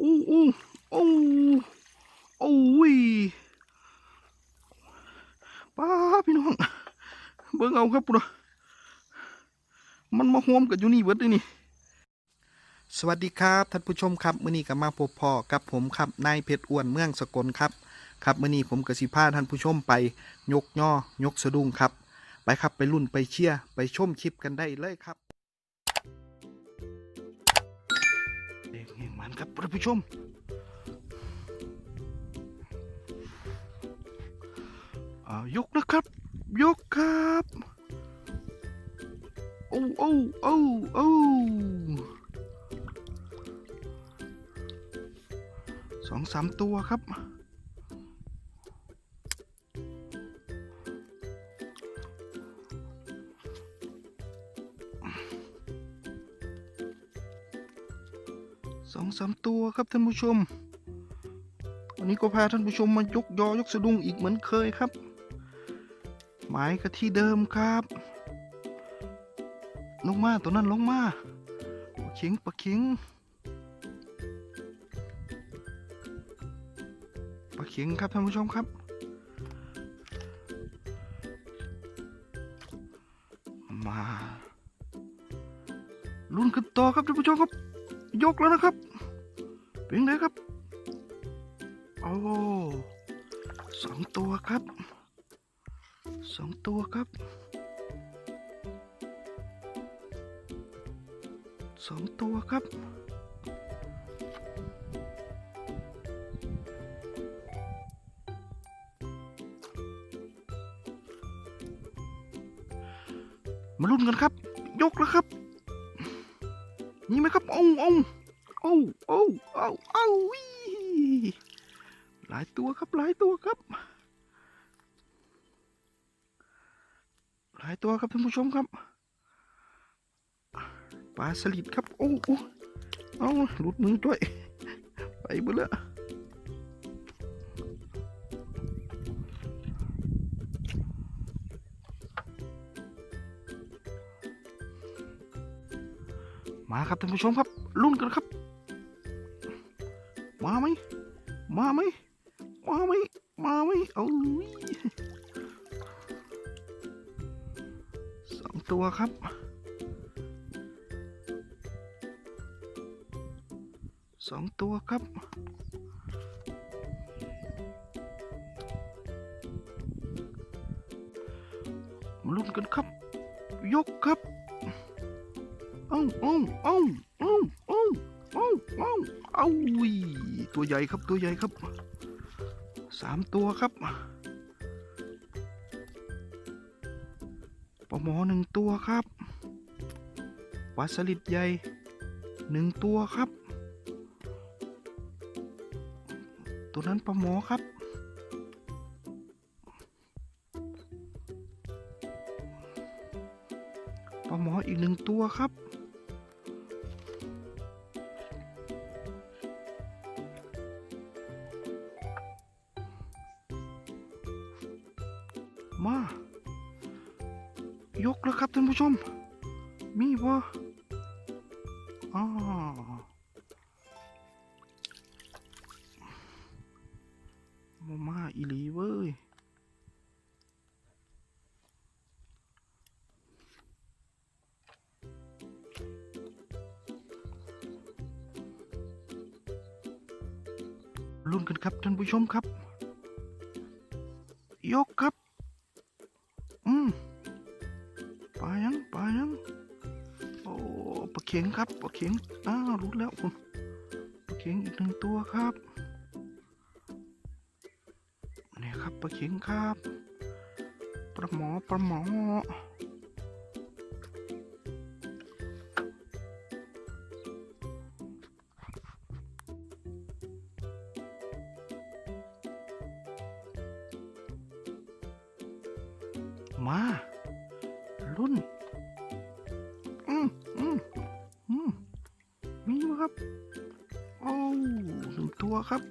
อู้อู้โอ้โอ้ยป้าพี่น้อง เบิ่งเอาครับปุ่นน่ะมันมาห่วมกันอยู่นี่เบิดเลยนี่ สวัสดีครับท่านผู้ชมครับมื้อนี้ก็มาพบพ่อกับผมครับนายเพชรอ้วนเมืองสกลครับครับมื้อนี้ผมกับสิพาท่านผู้ชมไปยกย่อยกสะดุ้งครับ ไปครับไปรุ่นไปเชียร์ไปชมคลิปกันได้เลยครับ ท่านผู้ชมยกนะครับ ยกครับโอ้โอ้โอ้โอ้สองสามตัวครับ สามตัวครับท่านผู้ชม วันนี้ก็พาท่านผู้ชมมายกยอยกสะดุ้งอีกเหมือนเคยครับ หมายก็ที่เดิมครับ ลงมาตัวนั้นลงมาปะเข็งปะเข็งปะเข็งครับท่านผู้ชมครับมาลุ้นกันต่อครับท่านผู้ชมครับ ยกแล้วนะครับ เป็นไงครับ โอ้สองตัวครับสองตัวครับสองตัวครับมาลุ้นกันครับ ยกแล้วครับ นี่ไหมครับเอาเอา เอาเอาเอาเอาวิหลายตัวครับหลายตัวครับ หลายตัวครับท่านผู้ชมครับปลาสลิดครับ โอ้โอ้เอาหลุดมือด้วย ไปเบื่อละมาครับท่านผู้ชมครับลุ้นกันครับ มาไหมมาไหมมาไหมมาไหมเอาวิสองตัวครับสองตัวครับมาลุ้นกันครับ ยกครับอ้าเอ้าเอ้าเอ้า เอ้าเอ้าเอ้าเอ้าอุ้ยตัวใหญ่ครับตัวใหญ่ครับสามตัวครับปลาหมอหนึ่งตัวครับปลาสลิดใหญ่หนึ่งตัวครับ ตัวนั้นปลาหมอครับปลาหมออีกหนึ่งตัวครับ ผู้ชม มีบ่อ๋อมามาอีลีเว้ยลุ้นกันครับท่านผู้ชมครับ ยกครับ เข็งครับปลาเข็งอ้าวรู้แล้วคุณปลาเข็งอีกหนึ่งตัวครับนี่ครับปลาเข็งครับปลาหมอปลาหมอมารุ่น ครับ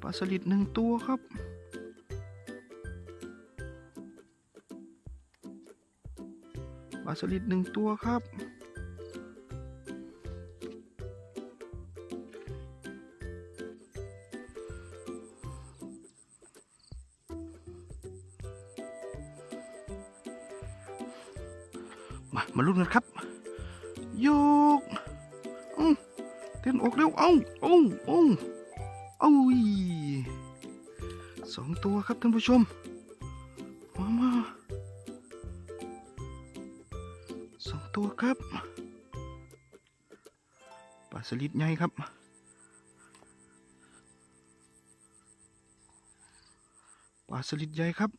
ปลาสลิดหนึ่งตัวครับ ปลาสลิดหนึ่งตัวครับ มา มาลุ้นกันครับยกอืม ต้นออกเร็ว เอ้าเอ้าเอ้าเอ้ยสองตัวครับท่านผู้ชม มามาสองตัวครับปลาสลิดใหญ่ครับปลาสลิดใหญ่ครับ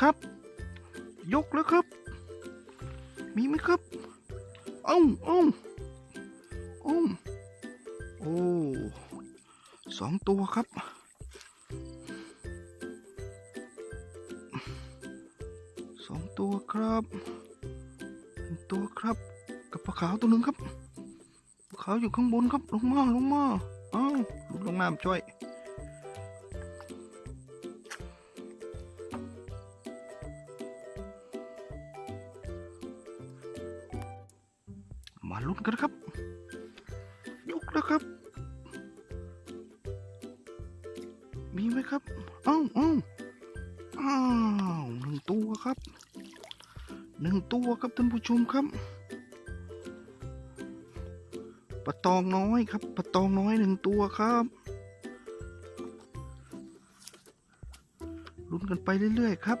ครับ ยกแล้วครับ มีไหมครับ เอ้าเอ้าเอ้าโอ้สองตัวครับ สองตัวครับหนึ่งตัวครับ กับปลาขาวตัวหนึ่งครับปลาขาวอยู่ข้างบนครับ ลงมาลงมา เอ้าลุกลงน้ำช่วย นกันครับ ยกแล้วครับ มีไหมครับเอ้าเอ้าอ้าวหนึ่งตัวครับหนึ่งตัวครับท่านผู้ชมครับปลาตองน้อยครับปลาตองน้อยหนึ่งตัวครับลุ้นกันไปเรื่อยๆครับ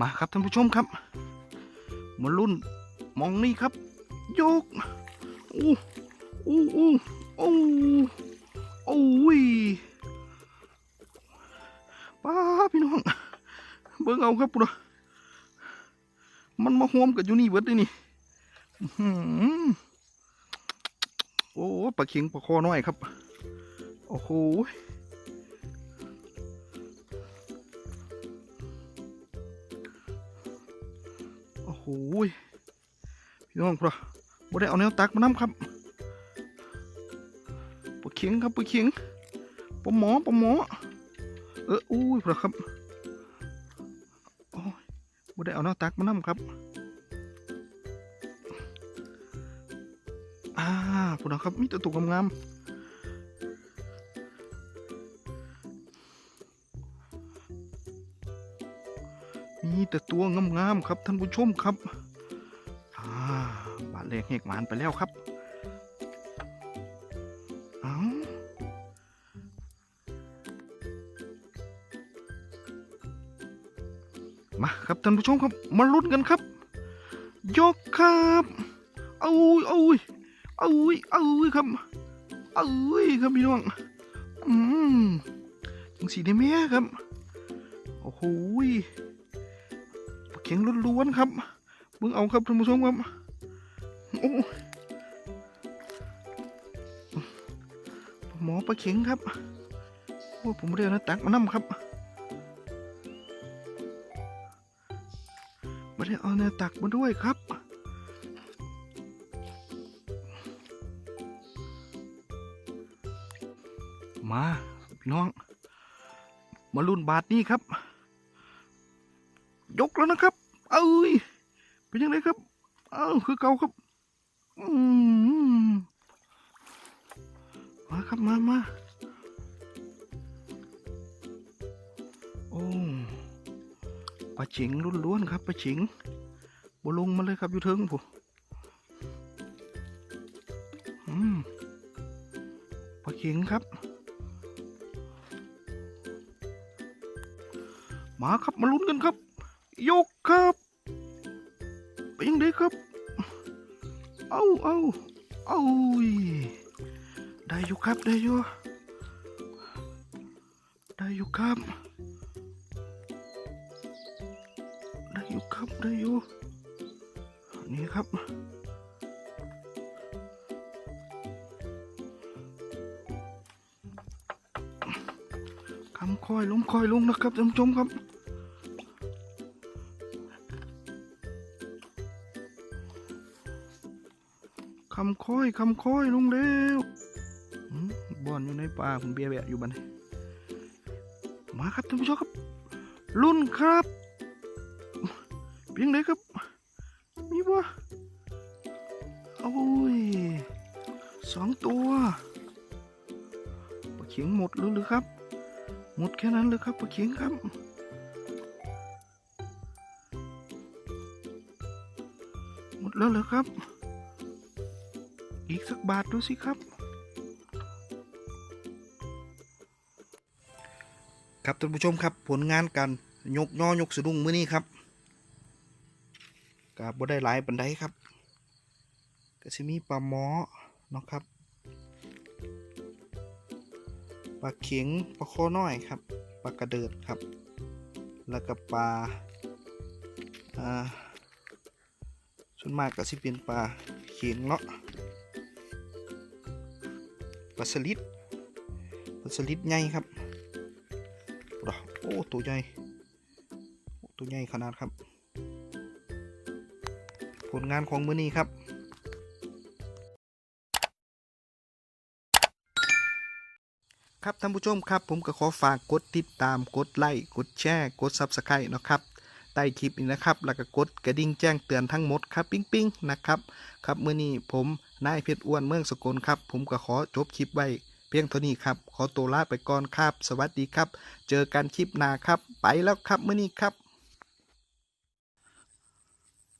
มาครับท่านผู้ชมครับมาลุ้นมองนี่ครับโยกอู้อู้อู้อู้โอ้ยป้าพี่น้อง เบิ่งเอาครับปุ๊ดมันมาหวมกับอยู่นี่เบิร์ดเลยนี่โอ้ปลาเข็งปลาคอน้อยครับ โอ้โห หยพี่น้องครับบ่ได้เอาแนวตักมานํครับปะเขียงครับปะเขียงปะหมอปะหมอเอออุ้ยพระครับโอ้ยบ่ได้เอาแนวตักมานํครับอ่าพวกเราครับมีแต่ตัวงามๆ แต่ตัวงามๆครับท่านผู้ชมครับอาบาดแรกแหกหมานไปแล้วครับ เอามาครับท่านผู้ชมครับ มาลุ้นกันครับ ยกครับเอายเอายเอายเอายครับเอายครับพี่น้อง อืมจังสีได้ไหมครับ โอ้โห เข็งล้วนๆครับเบิ่งเอาครับท่านผู้ชมครับโอ้หมอปลาเข็งครับโอ้ผมเรียกนะตักมานํครับไม่ได้เอาเนื้อตักมาด้วยครับมาพี่น้อง มาลุ้นบาทนี้ครับ คือเก่าครับมาครับมามาโอ้ปลาฉิงล้วนๆครับปลาฉิงบลงมาเลยครับอยู่เทิงผมอืมปลาเข็งครับ มาครับมาลุ้นกันครับ ยกครับ เอาเอาเอาได้อยู่ครับได้อยู่ได้อยู่ครับได้อยู่ครับได้อยู่นี่ครับคำคอยลงคอยลงนะครับท่านผู้ชมครับำค่อยคำค่อยลงเร็วบอนอยู่ในป่าคุณเบียร์แบะอยู่บัดนมาครับท่านผู้ชมครับ รุ่นครับ เพียงไหนครับ มีบ่โอ้ยสองตัวปลาเขียงหมดหรือหรือครับ หมดแค่นั้นเลยครับปลาเขียงครับหมดแล้วเหรอครับ สักบาทดูสิครับ ครับท่านผู้ชมครับผลงานการยกย่อยกสะดุ้งมื้อนี้ครับกับบ่ได้หลายปันไดครับก็จะมีปลาหมอเนาะครับปลาเข็งปลาคอน้อยครับปลากระเดิดครับ แล้วก็ปลาอ่าส่วนมากก็สิเป็นปลาเข็งเนาะ ปลาสลิดปลาสลิดใหญ่ครับโอ้ตัวใหญ่ตัวใหญ่ขนาดครับ ผลงานของมือนี้ครับครับท่านผู้ชมครับผมก็ขอฝากกดติดตามกดไลค์กดแชร์กด Subscribe นะครับใต้คลิปนี้นะครับ แล้วก็กดกระดิ่งแจ้งเตือนทั้งหมดครับ ปิ๊งปิ๊งนะครับ ครับมื้อนี้ผม นายเพชรอ้วนเมืองสกลครับ ผมก็ขอจบคลิปไว้ เพียงเท่านี้ครับ ขอตัวลาไปก่อนครับ สวัสดีครับ เจอกันคลิปหน้าครับ ไปแล้วครับมื้อนี้ครับ